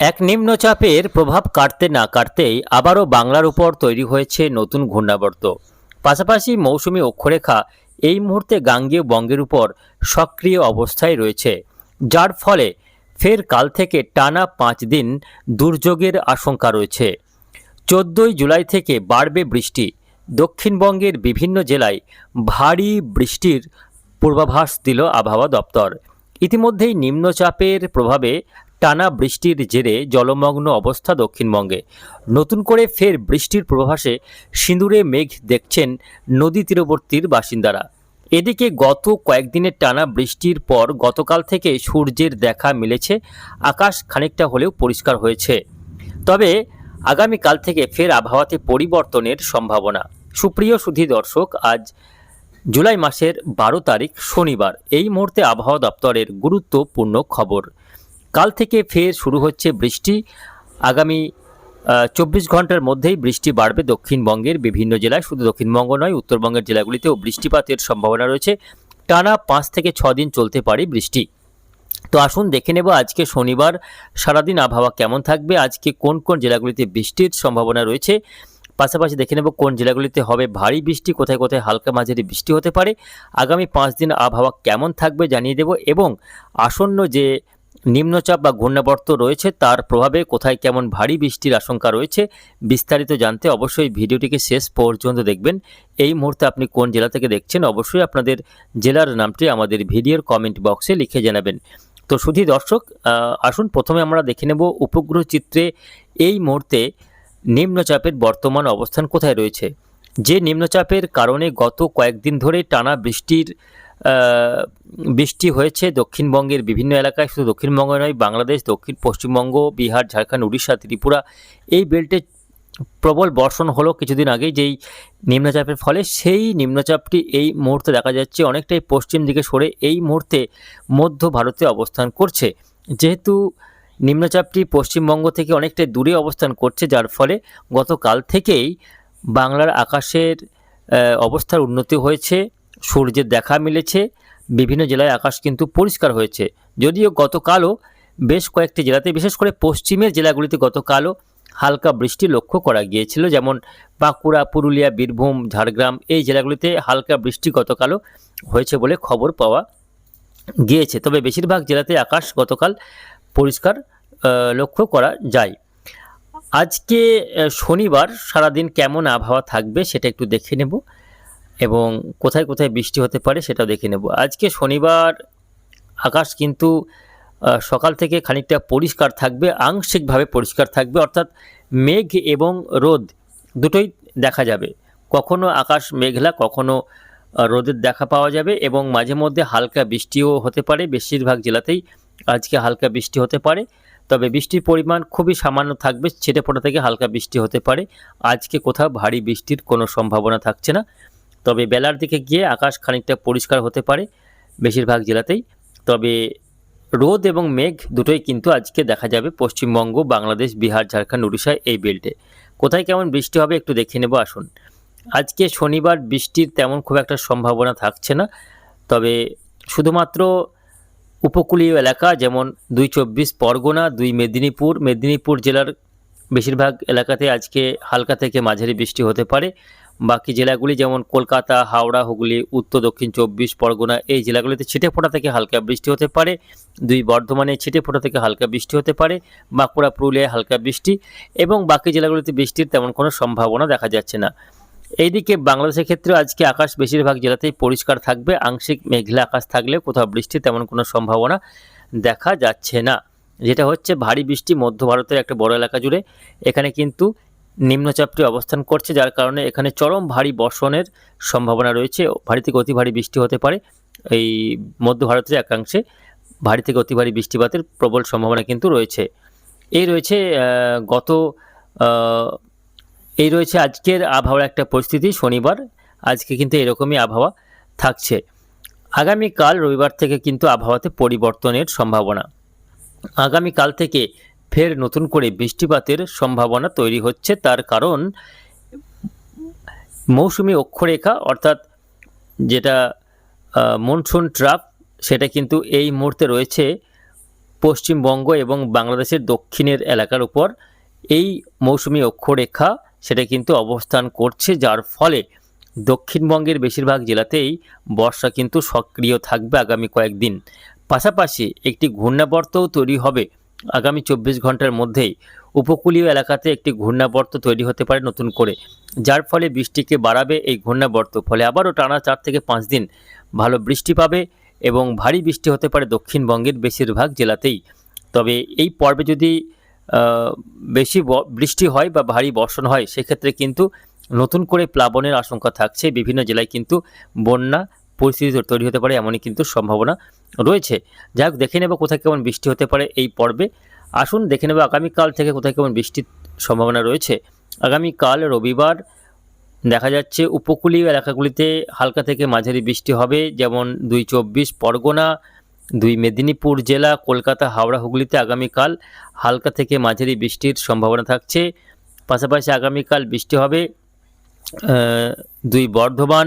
এক নিম্নচাপের প্রভাব কাটতে না কাটতেই আবারও বাংলার উপর তৈরি হয়েছে নতুন ঘূর্ণাবর্ত। পাশাপাশি মৌসুমি অক্ষরেখা এই মুহূর্তে গাঙ্গেয় বঙ্গের উপর সক্রিয় অবস্থায় রয়েছে, যার ফলে ফের কাল থেকে টানা পাঁচ দিন দুর্যোগের আশঙ্কা রয়েছে। চোদ্দোই জুলাই থেকে বাড়বে বৃষ্টি। দক্ষিণবঙ্গের বিভিন্ন জেলায় ভারী বৃষ্টির পূর্বাভাস দিল আবহাওয়া দপ্তর। ইতিমধ্যেই নিম্নচাপের প্রভাবে টানা বৃষ্টির জেরে জলমগ্ন অবস্থা দক্ষিণবঙ্গে। নতুন করে ফের বৃষ্টির প্রভাসে সিঁদুরে মেঘ দেখছেন নদী তীরবর্তীর বাসিন্দারা। এদিকে গত কয়েকদিনের টানা বৃষ্টির পর গতকাল থেকে সূর্যের দেখা মিলেছে, আকাশ খানিকটা হলেও পরিষ্কার হয়েছে। তবে আগামীকাল থেকে ফের আবহাওয়াতে পরিবর্তনের সম্ভাবনা। সুপ্রিয় সুধী দর্শক, আজ জুলাই মাসের বারো তারিখ শনিবার। এই মুহূর্তে আবহাওয়া দপ্তরের গুরুত্বপূর্ণ খবর। কাল থেকে ফের শুরু হচ্ছে বৃষ্টি। আগামী চব্বিশ ঘণ্টার মধ্যেই বৃষ্টি বাড়বে দক্ষিণবঙ্গের বিভিন্ন জেলায়। শুধু দক্ষিণবঙ্গ নয়, উত্তরবঙ্গের জেলাগুলিতেও বৃষ্টিপাতের সম্ভাবনা রয়েছে। টানা পাঁচ থেকে ছ দিন চলতে পারে বৃষ্টি। তো আসুন দেখে নেব আজকে শনিবার সারাদিন আবহাওয়া কেমন থাকবে, আজকে কোন কোন জেলাগুলিতে বৃষ্টির সম্ভাবনা রয়েছে। পাশাপাশি দেখে নেব কোন জেলাগুলিতে হবে ভারী বৃষ্টি, কোথায় কোথায় হালকা মাঝারি বৃষ্টি হতে পারে। আগামী পাঁচ দিন আবহাওয়া কেমন থাকবে জানিয়ে দেব এবং আসন্ন যে নিম্নচাপ বা ঘূর্ণাবর্ত রয়েছে, তার প্রভাবে কোথায় কেমন ভারী বৃষ্টির আশঙ্কা রয়েছে, বিস্তারিত জানতে অবশ্যই ভিডিওটিকে শেষ পর্যন্ত দেখবেন। এই মুহূর্তে আপনি কোন জেলা থেকে দেখছেন, অবশ্যই আপনাদের জেলার নামটি আমাদের ভিডিওর কমেন্ট বক্সে লিখে জানাবেন। তো শুধু দর্শক আসুন প্রথমে আমরা দেখে নেব উপগ্রহ চিত্রে এই মুহূর্তে নিম্নচাপের বর্তমান অবস্থান কোথায় রয়েছে। যে নিম্নচাপের কারণে গত কয়েকদিন ধরে টানা বৃষ্টির বৃষ্টি হয়েছে দক্ষিণবঙ্গের বিভিন্ন এলাকায়, শুধু দক্ষিণবঙ্গ নয়, বাংলাদেশ, দক্ষিণ, পশ্চিমবঙ্গ, বিহার, ঝাড়খণ্ড, উড়িষ্যা, ত্রিপুরা, এই বেল্টে প্রবল বর্ষণ হলো কিছুদিন আগেই, যেই নিম্নচাপের ফলে সেই নিম্নচাপটি এই মুহূর্তে দেখা যাচ্ছে অনেকটাই পশ্চিম দিকে সরে এই মুহূর্তে মধ্য ভারতে অবস্থান করছে। যেহেতু নিম্নচাপটি পশ্চিমবঙ্গ থেকে অনেকটাই দূরে অবস্থান করছে, যার ফলে গতকাল থেকেই বাংলার আকাশের অবস্থার উন্নতি হয়েছে। সূর্যের দেখা মিলেছে। বিভিন্ন জেলায় আকাশ কিন্তু পরিষ্কার হয়েছে। যদিও গতকালও বেশ কয়েকটি জেলাতে, বিশেষ করে পশ্চিমের জেলাগুলিতে গতকালও হালকা বৃষ্টি লক্ষ্য করা গিয়েছিল। যেমন বাঁকুড়া, পুরুলিয়া, বীরভূম, ঝাড়গ্রাম এই জেলাগুলিতে হালকা বৃষ্টি গতকালও হয়েছে বলে খবর পাওয়া গিয়েছে। তবে বেশিরভাগ জেলাতে আকাশ গতকাল পরিষ্কার লক্ষ্য করা যায়। আজকে শনিবার সারাদিন কেমন আবহাওয়া থাকবে সেটা একটু দেখে নেব। এবং কোথায় কোথায় বৃষ্টি হতে পারে সেটাও দেখে নেব। আজকে শনিবার আকাশ কিন্তু সকাল থেকে খানিকটা পরিষ্কার থাকবে, আংশিকভাবে পরিষ্কার থাকবে, অর্থাৎ মেঘ এবং রোদ দুটোই দেখা যাবে। কখনো আকাশ মেঘলা, কখনো রোদের দেখা পাওয়া যাবে এবং মাঝে মধ্যে হালকা বৃষ্টিও হতে পারে। বেশিরভাগ জেলাতেই আজকে হালকা বৃষ্টি হতে পারে, তবে বৃষ্টির পরিমাণ খুবই সামান্য থাকবে ছেটে ফোটা থেকে হালকা বৃষ্টি হতে পারে। আজকে কোথাও ভারী বৃষ্টির কোনো সম্ভাবনা থাকছে না। তবে বেলার দিকে গিয়ে আকাশ খানিকটা পরিষ্কার হতে পারে বেশিরভাগ জেলাতেই। তবে রোদ এবং মেঘ দুটোই কিন্তু আজকে দেখা যাবে পশ্চিমবঙ্গ, বাংলাদেশ, বিহার, ঝাড়খণ্ড, উড়িষ্যা এই বেল্টে কোথায় কেমন বৃষ্টি হবে একটু দেখে নেব, আসুন। আজকে শনিবার বৃষ্টির তেমন খুব একটা সম্ভাবনা থাকছে না, তবে শুধুমাত্র উপকূলীয় এলাকা যেমন দুই চব্বিশ পরগনা, দুই মেদিনীপুর মেদিনীপুর জেলার বেশিরভাগ এলাকাতে আজকে হালকা থেকে মাঝারি বৃষ্টি হতে পারে। বাকি জেলাগুলি যেমন কলকাতা, হাওড়া, হুগলি, উত্তর, দক্ষিণ চব্বিশ পরগনা, এই জেলাগুলিতে ছিটে ফোঁটা থেকে হালকা বৃষ্টি হতে পারে। দুই বর্ধমানে ছিটে ফোঁটা থেকে হালকা বৃষ্টি হতে পারে। বাঁকুড়া, পুরুলিয়ায় হালকা বৃষ্টি এবং বাকি জেলাগুলিতে বৃষ্টির তেমন কোনো সম্ভাবনা দেখা যাচ্ছে না। এইদিকে বাংলাদেশের ক্ষেত্রে আজকে আকাশ বেশিরভাগ জেলাতেই পরিষ্কার থাকবে। আংশিক মেঘলা আকাশ থাকলেও কোথাও বৃষ্টির তেমন কোনো সম্ভাবনা দেখা যাচ্ছে না। যেটা হচ্ছে ভারী বৃষ্টি মধ্য ভারতের একটা বড় এলাকা জুড়ে। এখানে কিন্তু নিম্নচাপটি অবস্থান করছে, যার কারণে এখানে চরম ভারী বর্ষণের সম্ভাবনা রয়েছে। ভারী থেকে অতি ভারী বৃষ্টি হতে পারে। এই মধ্য ভারতের একাংশে ভারী থেকে অতি ভারী বৃষ্টিপাতের প্রবল সম্ভাবনা কিন্তু রয়েছে। এই রয়েছে গত এই রয়েছে আজকের আবহাওয়ার একটা পরিস্থিতি। শনিবার আজকে কিন্তু এরকমই আবহাওয়া থাকছে। আগামীকাল রবিবার থেকে কিন্তু আবহাওয়াতে পরিবর্তনের সম্ভাবনা। আগামীকাল থেকে ফের নতুন করে বৃষ্টিপাতের সম্ভাবনা তৈরি হচ্ছে। তার কারণ মৌসুমি অক্ষরেখা অর্থাৎ যেটা মনসুন ট্রাপ, সেটা কিন্তু এই মুহূর্তে রয়েছে পশ্চিমবঙ্গ এবং বাংলাদেশের দক্ষিণের এলাকার উপর। এই মৌসুমি অক্ষরেখা সেটা কিন্তু অবস্থান করছে, যার ফলে দক্ষিণবঙ্গের বেশিরভাগ জেলাতেই বর্ষা কিন্তু সক্রিয় থাকবে আগামী কয়েকদিন। পাশাপাশি একটি ঘূর্ণাবর্তও তৈরি হবে। আগামী চব্বিশ ঘণ্টার মধ্যেই উপকূলীয় এলাকাতে একটি ঘূর্ণাবর্ত তৈরি হতে পারে নতুন করে, যার ফলে বৃষ্টিকে বাড়াবে এই ঘূর্ণাবর্ত, ফলে আবারও টানা চার থেকে পাঁচ দিন ভালো বৃষ্টি পাবে এবং ভারী বৃষ্টি হতে পারে দক্ষিণবঙ্গের বেশিরভাগ জেলাতেই। তবে এই পর্বে যদি বেশি বৃষ্টি হয় বা ভারী বর্ষণ হয়, সেক্ষেত্রে কিন্তু নতুন করে প্লাবনের আশঙ্কা থাকছে। বিভিন্ন জেলায় কিন্তু বন্যা পরিস্থিতি তৈরি হতে পারে এমনই কিন্তু সম্ভাবনা রয়েছে। যাই হোক, দেখে নেব কোথায় কেমন বৃষ্টি হতে পারে এই পর্বে। আসুন, দেখে নেব আগামীকাল থেকে কোথায় কেমন বৃষ্টির সম্ভাবনা রয়েছে। আগামীকাল রবিবার দেখা যাচ্ছে উপকূলীয় এলাকাগুলিতে হালকা থেকে মাঝারি বৃষ্টি হবে, যেমন দুই চব্বিশ পরগনা, দুই মেদিনীপুর জেলা, কলকাতা, হাওড়া, হুগলিতে আগামীকাল হালকা থেকে মাঝারি বৃষ্টির সম্ভাবনা থাকছে। পাশাপাশি আগামীকাল বৃষ্টি হবে দুই বর্ধমান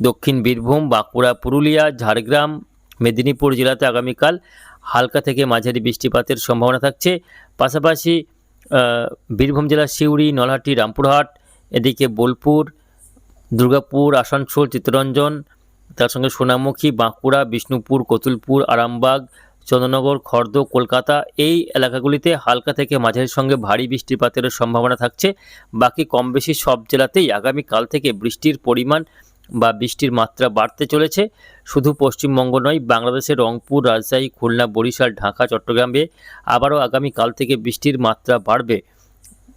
দক্ষিণ বীরভূম, বাঁকুড়া, পুরুলিয়া, ঝাড়গ্রাম, মেদিনীপুর জেলাতে আগামীকাল হালকা থেকে মাঝারি বৃষ্টিপাতের সম্ভাবনা থাকছে। পাশাপাশি বীরভূম জেলার সিউড়ি, নলহাটি, রামপুরহাট, এদিকে বোলপুর, দুর্গাপুর, আসানসোল, চিত্তরঞ্জন, তার সঙ্গে সোনামুখী, বাঁকুড়া, বিষ্ণুপুর, কতুলপুর, আরামবাগ, চন্দ্রনগর, খর্দ, কলকাতা এই এলাকাগুলিতে হালকা থেকে মাঝারির সঙ্গে ভারী বৃষ্টিপাতের সম্ভাবনা থাকছে। বাকি কম বেশি সব জেলাতেই আগামীকাল থেকে বৃষ্টির পরিমাণ বা বৃষ্টির মাত্রা বাড়তে চলেছে। শুধু পশ্চিমবঙ্গ নয়, বাংলাদেশের রংপুর, রাজশাহী, খুলনা, বরিশাল, ঢাকা, চট্টগ্রামে আবারও আগামীকাল থেকে বৃষ্টির মাত্রা বাড়বে।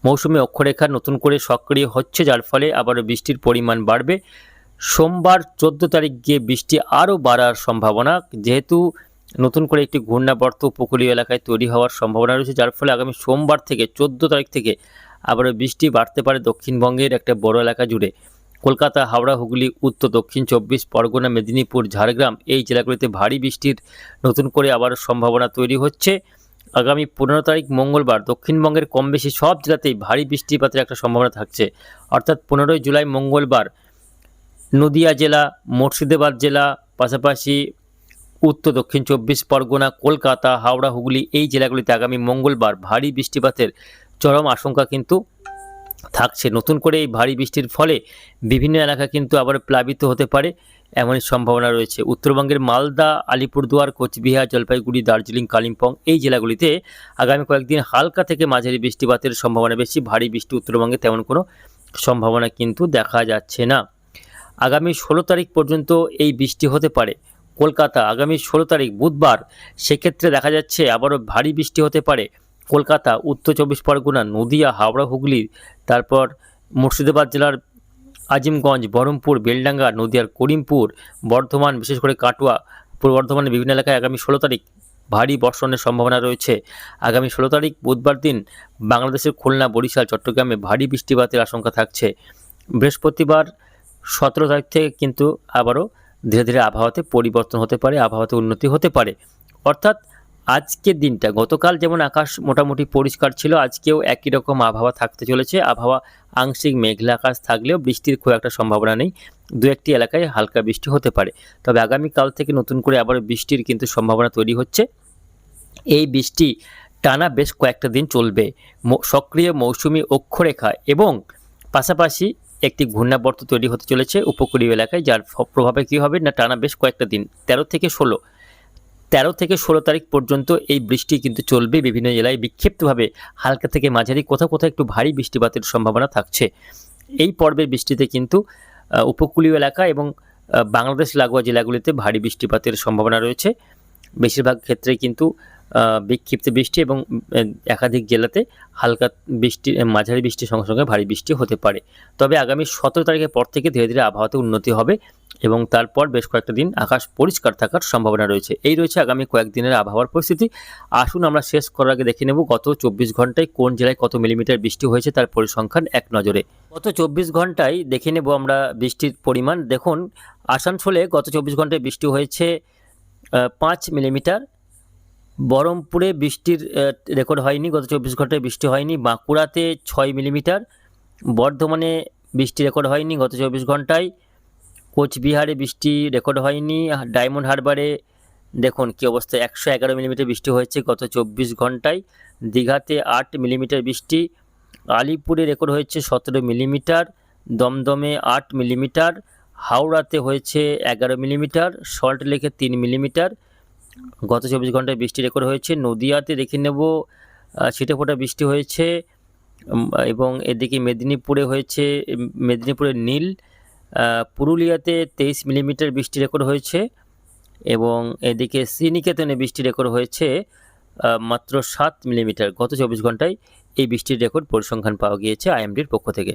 মৌসুমী অক্ষরেখা নতুন করে সক্রিয় হচ্ছে, যার ফলে আবারও বৃষ্টির পরিমাণ বাড়বে। সোমবার চোদ্দ তারিখ গিয়ে বৃষ্টি আরও বাড়ার সম্ভাবনা, যেহেতু নতুন করে একটি ঘূর্ণাবর্ত উপকূলীয় এলাকায় তৈরি হওয়ার সম্ভাবনা রয়েছে, যার ফলে আগামী সোমবার থেকে চোদ্দ তারিখ থেকে আবারও বৃষ্টি বাড়তে পারে দক্ষিণবঙ্গের একটা বড় এলাকা জুড়ে। কলকাতা, হাওড়া, হুগলি, উত্তর, দক্ষিণ চব্বিশ, পরগনা, মেদিনীপুর, ঝাড়গ্রাম এই জেলাগুলিতে ভারী বৃষ্টির নতুন করে আবার সম্ভাবনা তৈরি হচ্ছে। আগামী পনেরো তারিখ মঙ্গলবার দক্ষিণবঙ্গের কম বেশি সব জেলাতেই ভারী বৃষ্টিপাতের একটা সম্ভাবনা থাকছে। অর্থাৎ পনেরোই জুলাই মঙ্গলবার নদিয়া জেলা, মুর্শিদাবাদ জেলা, পাশাপাশি উত্তর, দক্ষিণ চব্বিশ, পরগনা, কলকাতা, হাওড়া, হুগলি এই জেলাগুলিতে আগামী মঙ্গলবার ভারী বৃষ্টিপাতের চরম আশঙ্কা কিন্তু থাকছে। নতুন করে এই ভারী বৃষ্টির ফলে বিভিন্ন এলাকা কিন্তু আবার প্লাবিত হতে পারে এমনই সম্ভাবনা রয়েছে। উত্তরবঙ্গের মালদা, আলিপুরদুয়ার, কোচবিহার, জলপাইগুড়ি, দার্জিলিং, কালিম্পং এই জেলাগুলিতে আগামী কয়েকদিন হালকা থেকে মাঝারি বৃষ্টিপাতের সম্ভাবনা বেশি। ভারী বৃষ্টি উত্তরবঙ্গে তেমন কোনো সম্ভাবনা কিন্তু দেখা যাচ্ছে না। আগামী ষোলো তারিখ পর্যন্ত এই বৃষ্টি হতে পারে। কলকাতা, আগামী ষোলো তারিখ বুধবার। সেক্ষেত্রে দেখা যাচ্ছে আবারও ভারী বৃষ্টি হতে পারে। কলকাতা, উত্তর চব্বিশ পরগনা, নদিয়া, হাওড়া, হুগলি, তারপর মুর্শিদাবাদ জেলার আজিমগঞ্জ, বহরমপুর, বেলডাঙ্গা, নদিয়ার করিমপুর, বর্ধমান, বিশেষ করে কাটোয়া, পূর্ব বর্ধমানের বিভিন্ন এলাকায় আগামী ষোলো তারিখ ভারী বর্ষণের সম্ভাবনা রয়েছে। আগামী ষোলো তারিখ বুধবার দিন বাংলাদেশের খুলনা, বরিশাল, চট্টগ্রামে ভারী বৃষ্টিপাতের আশঙ্কা থাকছে। বৃহস্পতিবার সতেরো তারিখ থেকে কিন্তু আবারও ধীরে ধীরে আবহাওয়াতে পরিবর্তন হতে পারে, আবহাওয়াতে উন্নতি হতে পারে। অর্থাৎ আজকের দিনটা, গতকাল যেমন আকাশ মোটামুটি পরিষ্কার ছিল, আজকেও একই রকম আবহাওয়া থাকতে চলেছে। আবহাওয়া আংশিক মেঘলা আকাশ থাকলেও বৃষ্টির খুব একটা সম্ভাবনা নেই। দু একটি এলাকায় হালকা বৃষ্টি হতে পারে। তবে আগামীকাল থেকে নতুন করে আবার বৃষ্টির কিন্তু সম্ভাবনা তৈরি হচ্ছে। এই বৃষ্টি টানা বেশ কয়েকটা দিন চলবে। সক্রিয় মৌসুমি অক্ষরেখা এবং পাশাপাশি একটি ঘূর্ণাবর্ত তৈরি হতে চলেছে উপকূলীয় এলাকায়, যার প্রভাবে কী হবে না টানা বেশ কয়েকটা দিন, তেরো থেকে ষোলো। তেরো থেকে ষোলো তারিখ পর্যন্ত এই বৃষ্টি কিন্তু চলবে বিভিন্ন জেলায়। বিক্ষিপ্তভাবে হালকা থেকে মাঝারি, কোথাও কোথাও একটু ভারী বৃষ্টিপাতের সম্ভাবনা থাকছে। এই পর্বের বৃষ্টিতে কিন্তু উপকূলীয় এলাকা এবং বাংলাদেশ লাগোয়া জেলাগুলিতে ভারী বৃষ্টিপাতের সম্ভাবনা রয়েছে। বেশিরভাগ ক্ষেত্রে কিন্তু বিক্ষিপ্ত বৃষ্টি এবং একাধিক জেলাতে হালকা বৃষ্টি, মাঝারি বৃষ্টির সঙ্গে সঙ্গে ভারী বৃষ্টি হতে পারে। তবে আগামী সতেরো তারিখের পর থেকে ধীরে ধীরে আবহাওয়াতে উন্নতি হবে এবং তারপর বেশ কয়েকটা দিন আকাশ পরিষ্কার থাকার সম্ভাবনা রয়েছে। এই রয়েছে আগামী কয়েকদিনের আবহাওয়ার পরিস্থিতি। আসুন আমরা শেষ করার আগে দেখে নেব গত চব্বিশ ঘন্টায় কোন জেলায় কত মিলিমিটার বৃষ্টি হয়েছে তার পরিসংখ্যান এক নজরে। গত চব্বিশ ঘন্টায় দেখে নেব আমরা বৃষ্টির পরিমাণ। দেখুন, আসানসোলে গত চব্বিশ ঘন্টায় বৃষ্টি হয়েছে পাঁচ মিলিমিটার। বহরমপুরে বৃষ্টির রেকর্ড হয়নি, গত চব্বিশ ঘন্টায় বৃষ্টি হয়নি। বাঁকুড়াতে ছয় মিলিমিটার, বর্ধমানে বৃষ্টি রেকর্ড হয়নি গত চব্বিশ ঘন্টায়। কোচবিহারে বৃষ্টি রেকর্ড হয়নি, ডায়মন্ড হারবারে দেখুন কী অবস্থা, একশো এগারো মিলিমিটার বৃষ্টি হয়েছে গত চব্বিশ ঘন্টায়। দীঘাতে আট মিলিমিটার বৃষ্টি, আলিপুরে রেকর্ড হয়েছে সতেরো মিলিমিটার, দমদমে আট মিলিমিটার, হাওড়াতে হয়েছে এগারো মিলিমিটার সল্ট লেকে তিন মিলিমিটার গত চব্বিশ ঘন্টায় বৃষ্টি রেকর্ড হয়েছে। নদিয়াতে দেখে নেব ছিটে ফোটা বৃষ্টি হয়েছে এবং এদিকে মেদিনীপুরে হয়েছে মেদিনীপুরের নীল পুরুলিয়াতে তেইশ মিলিমিটার বৃষ্টি রেকর্ড হয়েছে, এবং এদিকে শ্রীনিকেতনে বৃষ্টি রেকর্ড হয়েছে মাত্র সাত মিলিমিটার। গত চব্বিশ ঘন্টায় এই বৃষ্টির রেকর্ড পরিসংখ্যান পাওয়া গিয়েছে আইএমডির পক্ষ থেকে।